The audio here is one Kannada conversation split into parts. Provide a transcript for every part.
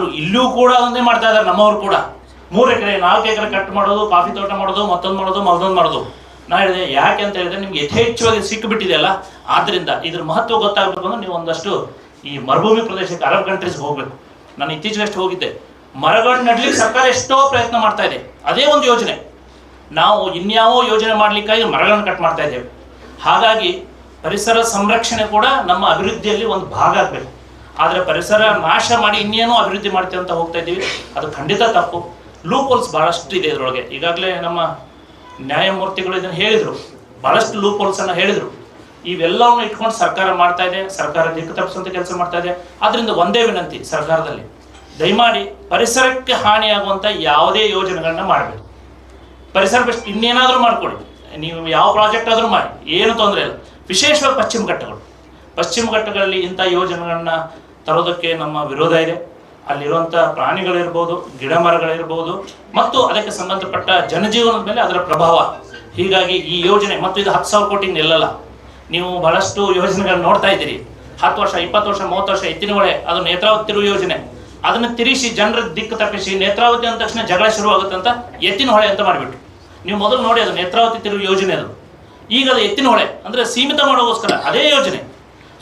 ಆದ್ರೂ ಇಲ್ಲೂ ಕೂಡ ಅದನ್ನೇ ಮಾಡ್ತಾ ಇದ್ದಾರೆ, ನಮ್ಮವರು ಕೂಡ. ಮೂರು ಎಕರೆ, ನಾಲ್ಕು ಎಕರೆ ಕಟ್ ಮಾಡೋದು, ಕಾಫಿ ತೋಟ ಮಾಡೋದು, ಮತ್ತೊಂದು ಮಾಡೋದು ಮತ್ತೊಂದು ಮಾಡೋದು. ನಾ ಹೇಳಿದೆ, ಯಾಕೆ ಅಂತ ಹೇಳಿದ್ರೆ ನಿಮ್ಗೆ ಯಥೇಚ್ಛವಾಗಿ ಸಿಕ್ಕಿಬಿಟ್ಟಿದೆಯಲ್ಲ ಆದ್ರಿಂದ ಇದ್ರ ಮಹತ್ವ ಗೊತ್ತಾಗಬೇಕು ಅಂದ್ರೆ ನೀವು ಒಂದಷ್ಟು ಈ ಮರುಭೂಮಿ ಪ್ರದೇಶಕ್ಕೆ ಅರಬ್ ಕಂಟ್ರೀಸ್ ಹೋಗ್ಬೇಕು. ನಾನು ಇತ್ತೀಚೆಗಷ್ಟು ಹೋಗಿದ್ದೆ. ಮರಗಳನ್ನ ನಡ್ಲಿಕ್ಕೆ ಸರ್ಕಾರ ಎಷ್ಟೋ ಪ್ರಯತ್ನ ಮಾಡ್ತಾ ಇದೆ. ಅದೇ ಒಂದು ಯೋಜನೆ. ನಾವು ಇನ್ಯಾವೋ ಯೋಜನೆ ಮಾಡ್ಲಿಕ್ಕಾಗಿ ಮರಗಳನ್ನು ಕಟ್ ಮಾಡ್ತಾ ಇದ್ದೇವೆ. ಹಾಗಾಗಿ ಪರಿಸರ ಸಂರಕ್ಷಣೆ ಕೂಡ ನಮ್ಮ ಅಭಿವೃದ್ಧಿಯಲ್ಲಿ ಒಂದು ಭಾಗ ಆಗಬೇಕು. ಆದರೆ ಪರಿಸರ ನಾಶ ಮಾಡಿ ಇನ್ನೇನು ಅಭಿವೃದ್ಧಿ ಮಾಡ್ತೀವಿ ಅಂತ ಹೋಗ್ತಾ ಇದ್ದೀವಿ. ಅದು ಖಂಡಿತ ತಪ್ಪು. ಲೂಪೋಲ್ಸ್ ಬಹಳಷ್ಟು ಇದೆ ಇದರೊಳಗೆ. ಈಗಾಗಲೇ ನಮ್ಮ ನ್ಯಾಯಮೂರ್ತಿಗಳು ಇದನ್ನು ಹೇಳಿದರು. ಬಹಳಷ್ಟು ಲೂಪೋಲ್ಸ್ ಅನ್ನ ಹೇಳಿದರು. ಇವೆಲ್ಲವನ್ನು ಇಟ್ಕೊಂಡು ಸರ್ಕಾರ ಮಾಡ್ತಾ ಇದೆ ಸರ್ಕಾರ ದಿಕ್ಕು ತಪ್ಪಿಸುವಂತ ಕೆಲಸ ಮಾಡ್ತಾ ಇದೆ. ಆದ್ರಿಂದ ಒಂದೇ ವಿನಂತಿ ಸರ್ಕಾರದಲ್ಲಿ. ದಯಮಾಡಿ ಪರಿಸರಕ್ಕೆ ಹಾನಿಯಾಗುವಂಥ ಯಾವುದೇ ಯೋಜನೆಗಳನ್ನ ಮಾಡಬೇಕು ಪರಿಸರ ಬೆಸ್ಟ್ ಇನ್ನೇನಾದರೂ ಮಾಡ್ಕೊಳ್ಳಿ ನೀವು ಯಾವ ಪ್ರಾಜೆಕ್ಟ್ ಆದರೂ ಮಾಡಿ. ಏನು ತೊಂದರೆ ಇಲ್ಲ. ವಿಶೇಷವಾಗಿ ಪಶ್ಚಿಮ ಘಟ್ಟಗಳು. ಪಶ್ಚಿಮ ಘಟ್ಟಗಳಲ್ಲಿ ಇಂಥ ಯೋಜನೆಗಳನ್ನ ತರೋದಕ್ಕೆ ನಮ್ಮ ವಿರೋಧ ಇದೆ. ಅಲ್ಲಿರುವಂಥ ಪ್ರಾಣಿಗಳಿರ್ಬೋದು ಗಿಡ ಮರಗಳಿರ್ಬೋದು ಮತ್ತು ಅದಕ್ಕೆ ಸಂಬಂಧಪಟ್ಟ ಜನಜೀವನದ ಮೇಲೆ ಅದರ ಪ್ರಭಾವ. ಹೀಗಾಗಿ ಈ ಯೋಜನೆ, ಮತ್ತು ಇದು ಹತ್ತು ಸಾವಿರ ಕೋಟಿ ನಿಲ್ಲಲ್ಲ. ನೀವು ಬಹಳಷ್ಟು ಯೋಜನೆಗಳನ್ನ ನೋಡ್ತಾ ಇದ್ದೀರಿ. ಹತ್ತು ವರ್ಷ, ಇಪ್ಪತ್ತು ವರ್ಷ, ಮೂವತ್ತು ವರ್ಷ, ಎತ್ತಿನ ಹೊಳೆ, ಅದು ನೇತ್ರಾವತಿ ತಿರುವು ಯೋಜನೆ. ಅದನ್ನು ತಿರುಗಿಸಿ ಜನರ ದಿಕ್ಕು ತಪ್ಪಿಸಿ ನೇತ್ರಾವತಿ ಅಂದ ತಕ್ಷಣ ಜಗಳ ಶುರುವಾಗುತ್ತೆ ಅಂತ ಎತ್ತಿನ ಹೊಳೆ ಅಂತ ಮಾಡಿಬಿಟ್ರು. ನೀವು ಮೊದಲು ನೋಡಿ ಅದು ನೇತ್ರಾವತಿ ತಿರುವ ಯೋಜನೆ ಅದು. ಈಗ ಅದು ಎತ್ತಿನ ಹೊಳೆ, ಅಂದ್ರೆ ಸೀಮಿತ ಮಾಡೋಗೋಸ್ಕರ ಅದೇ ಯೋಜನೆ.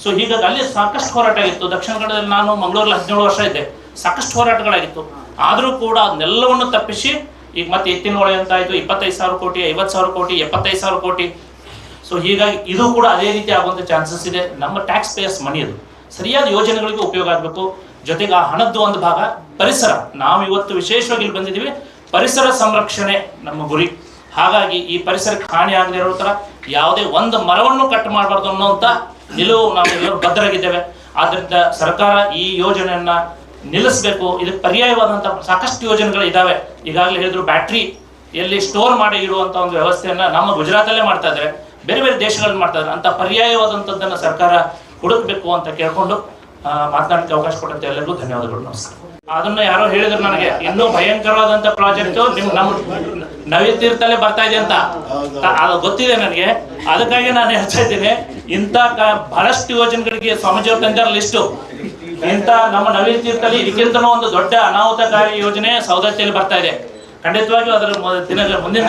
ಸೊ ಹೀಗಾಗಿ ಅಲ್ಲಿ ಸಾಕಷ್ಟು ಹೋರಾಟ ಆಗಿತ್ತು ದಕ್ಷಿಣ ಕನ್ನಡದಲ್ಲಿ ನಾನು ಮಂಗಳೂರಲ್ಲಿ ಹದಿನೇಳು ವರ್ಷ ಇದ್ದೆ. ಸಾಕಷ್ಟು ಹೋರಾಟಗಳಾಗಿತ್ತು. ಆದರೂ ಕೂಡ ಅದನ್ನೆಲ್ಲವನ್ನು ತಪ್ಪಿಸಿ, ಈಗ ಮತ್ತೆ ಎತ್ತಿನ ಹೊಳೆ ಅಂತ ಆಯಿತು, ಇಪ್ಪತ್ತೈದು ಸಾವಿರ ಕೋಟಿ, ಐವತ್ತು ಸಾವಿರ ಕೋಟಿ, ಎಪ್ಪತ್ತೈದು ಸಾವಿರ ಕೋಟಿ. ಸೊ ಹೀಗಾಗಿ ಇದು ಕೂಡ ಅದೇ ರೀತಿ ಆಗುವಂಥ ಚಾನ್ಸಸ್ ಇದೆ. ನಮ್ಮ ಟ್ಯಾಕ್ಸ್ ಪೇಯರ್ಸ್ ಮನಿ ಅದು. ಸರಿಯಾದ ಯೋಜನೆಗಳಿಗೆ ಉಪಯೋಗ ಆಗಬೇಕು. ಜೊತೆಗೆ ಆ ಹಣದ್ದು ಒಂದು ಭಾಗ, ಪರಿಸರ. ನಾವು ಇವತ್ತು ವಿಶೇಷವಾಗಿ ಇಲ್ಲಿ ಬಂದಿದ್ದೀವಿ. ಪರಿಸರ ಸಂರಕ್ಷಣೆ ನಮ್ಮ ಗುರಿ. ಹಾಗಾಗಿ ಈ ಪರಿಸರಕ್ಕೆ ಹಾನಿ ಆಗದೆ ಇರೋ ಥರ ಯಾವುದೇ ಒಂದು ಮರವನ್ನು ಕಟ್ ಮಾಡಬಾರ್ದು ಅನ್ನೋಂಥ ನಿಲುವು ನಾವು ಎಲ್ಲರೂ ಬದ್ಧರಾಗಿದ್ದೇವೆ. ಆದ್ದರಿಂದ ಸರ್ಕಾರ ಈ ಯೋಜನೆಯನ್ನ ನಿಲ್ಲಿಸಬೇಕು. ಇದಕ್ಕೆ ಪರ್ಯಾಯವಾದಂತಹ ಸಾಕಷ್ಟು ಯೋಜನೆಗಳು ಇದಾವೆ. ಈಗಾಗಲೇ ಹೇಳಿದ್ರು ಬ್ಯಾಟ್ರಿ ಎಲ್ಲಿ ಸ್ಟೋರ್ ಮಾಡಿ ಇಡುವಂಥ ಒಂದು ವ್ಯವಸ್ಥೆಯನ್ನ ನಮ್ಮ ಗುಜರಾತಲ್ಲೇ ಮಾಡ್ತಾ ಇದ್ದಾರೆ. ಬೇರೆ ಬೇರೆ ದೇಶಗಳಲ್ಲಿ ಮಾಡ್ತಾ ಇದ್ದಾರೆ. ಅಂತ ಪರ್ಯಾಯವಾದಂಥದ್ದನ್ನು ಸರ್ಕಾರ ಹುಡುಕಬೇಕು ಅಂತ ಕೇಳ್ಕೊಂಡು ಮಾತನಾಡಕ್ಕೆ ಅವಕಾಶ ಕೊಟ್ಟಂತೆ ಎಲ್ಲರಿಗೂ ಧನ್ಯವಾದಗಳು. ನಮಸ್ಕಾರ. ಅದನ್ನ ಯಾರೋ ಹೇಳಿದ್ರು ನನಗೆ ಇನ್ನೂ ಭಯಂಕರವಾದಂತ ಪ್ರಾಜೆಕ್ಟ್ ನಿಮ್ ನಮ್ ತೀರ್ಥಲ್ಲೇ ಬರ್ತಾ ಇದೆ ಅಂತ. ಅದು ಗೊತ್ತಿದೆ ನನಗೆ. ಅದಕ್ಕಾಗಿ ನಾನು ಹೇಳ್ತಾ ಇದ್ದೀನಿ. ಇಂಥ ಬಹಳಷ್ಟು ಯೋಜನೆಗಳಿಗೆ ಸ್ವಾಮೀಜಿ ಅವರು ತಂದಿದ್ದಾರೆ ಲಿಸ್ಟು ಇಂಥ ನಮ್ಮ ನವೀನ್ ತೀರ್ಥಲ್ಲಿ ಇದಕ್ಕಿಂತನೂ ಒಂದು ದೊಡ್ಡ ಅನಾಹುತಕಾರಿ ಯೋಜನೆ ಸೌದತ್ತಿಯಲ್ಲಿ ಬರ್ತಾ ಇದೆ. ಖಂಡಿತವಾಗಿ ಅದರ ದಿನ ಮುಂದಿನ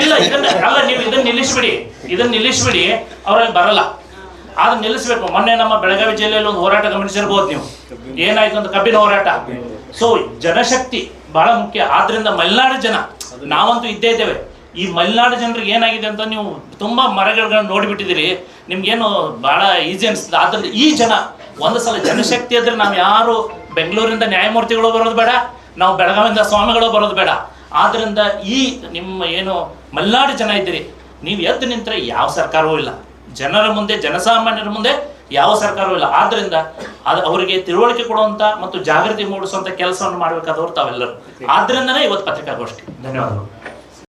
ಇಲ್ಲ ಇದನ್ನ ಅಲ್ಲ ನೀವು ಇದನ್ನ ನಿಲ್ಲಿಸ್ಬಿಡಿ. ಇದನ್ನ ನಿಲ್ಲಿಸ್ಬಿಡಿ ಅವ್ರಲ್ಲಿ ಬರಲ್ಲ. ಆದ್ರೆ ನಿಲ್ಲಿಸ್ಬೇಕು. ಮೊನ್ನೆ ನಮ್ಮ ಬೆಳಗಾವಿ ಜಿಲ್ಲೆಯಲ್ಲಿ ಒಂದು ಹೋರಾಟ ಗಮನಿಸಿರ್ಬೋದು ನೀವು. ಏನಾಯ್ತು ಅಂತ ಕಬ್ಬಿನ ಹೋರಾಟ. ಸೊ ಜನಶಕ್ತಿ ಬಹಳ ಮುಖ್ಯ. ಆದ್ರಿಂದ ಮಲೆನಾಡು ಜನ ನಾವಂತೂ ಇದ್ದೇ ಇದ್ದೇವೆ. ಈ ಮಲೆನಾಡು ಜನರಿಗೆ ಏನಾಗಿದೆ ಅಂತ ನೀವು ತುಂಬಾ ಮರಗಳನ್ನ ನೋಡಿಬಿಟ್ಟಿದ್ದೀರಿ. ನಿಮ್ಗೇನು ಬಹಳ ಈಜಿ ಅನಿಸ್ತದೆ ಆದ್ರೆ ಈ ಜನ, ಒಂದು ಸಲ ಜನಶಕ್ತಿ ಅಂದ್ರೆ ನಾವು ಯಾರು ಬೆಂಗಳೂರಿಂದ ನ್ಯಾಯಮೂರ್ತಿಗಳು ಬರೋದು ಬೇಡ, ನಾವು ಬೆಳಗಾವಿಯಿಂದ ಸ್ವಾಮಿಗಳು ಬರೋದು ಬೇಡ. ಆದ್ರಿಂದ ಈ ನಿಮ್ಮ ಏನು ಮಲೆನಾಡು ಜನ ಇದ್ದೀರಿ, ನೀವು ಎದ್ದು ನಿಂತರೆ ಯಾವ ಸರ್ಕಾರವೂ ಇಲ್ಲ. ಜನರ ಮುಂದೆ, ಜನಸಾಮಾನ್ಯರ ಮುಂದೆ ಯಾವ ಸರ್ಕಾರವೂ ಇಲ್ಲ. ಆದ್ರಿಂದ ಅದು ಅವರಿಗೆ ತಿಳುವಳಿಕೆ ಕೊಡುವಂತ ಮತ್ತು ಜಾಗೃತಿ ಮೂಡಿಸುವಂತ ಕೆಲಸವನ್ನು ಮಾಡಬೇಕಾದವರು ತಾವೆಲ್ಲರೂ. ಆದ್ರಿಂದನೇ ಇವತ್ತು ಪತ್ರಿಕಾಗೋಷ್ಠಿ. ಧನ್ಯವಾದಗಳು.